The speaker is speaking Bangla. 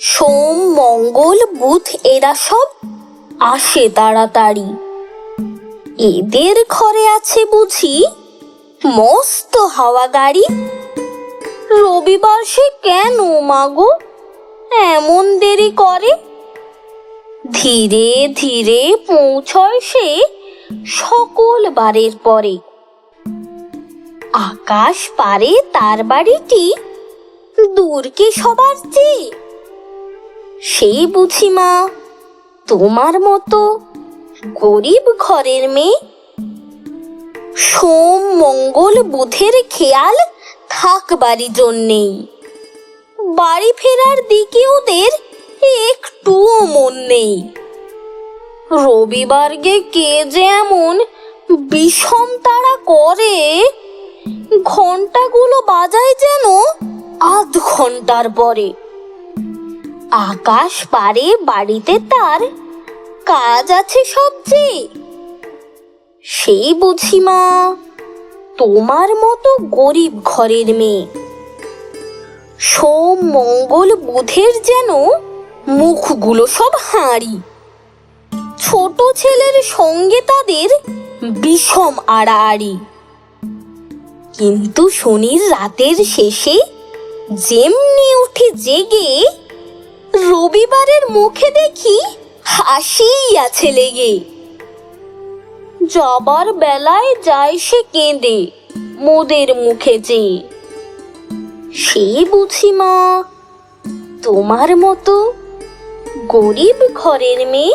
সোম, মঙ্গল, বুধ এরা সব আসে তাড়াতাড়ি। এদের ঘরে আছে বুঝি মস্ত হাওয়া গাড়ি। রবিবার সে কেন মাগো? এমন দেরি করে? ধীরে ধীরে পৌঁছয় সে সকল বারের পরে। আকাশ পারে তার বাড়িটি দূর কি সবার চেয়ে সেই বুঝি মা, তোমার মতো গরিব ঘরের মেয়ে? সোম মঙ্গল বুধের খেয়াল থাকবারই জন্যেই। বাড়ি ফেরার দিকে ওদের একটুও মন নেই। রবিবার গে কে যে এমন বিষম তারা করে ঘন্টাগুলো বাজায় যেন আধ ঘণ্টার পরে। আকাশ পারে বাড়িতে তার কাজ আছে সবচেয়ে সেই বুঝি মা, তোমার মতো গরিব ঘরের মেয়ে। সোম মঙ্গল বুধের যেন মুখগুলো সব হাঁড়ি। ছোট ছেলের সঙ্গে তাদের বিষম আড়াআড়ি। কিন্তু শনির রাতের শেষে যেমনি উঠে জেগে রবিবারের মুখে দেখি হাসিই আছে লেগে। জবার বেলায় যায় সে কেঁদে মোদের মুখে যে। সে বুঝি মা, তোমার মতো গরিব ঘরের মেয়ে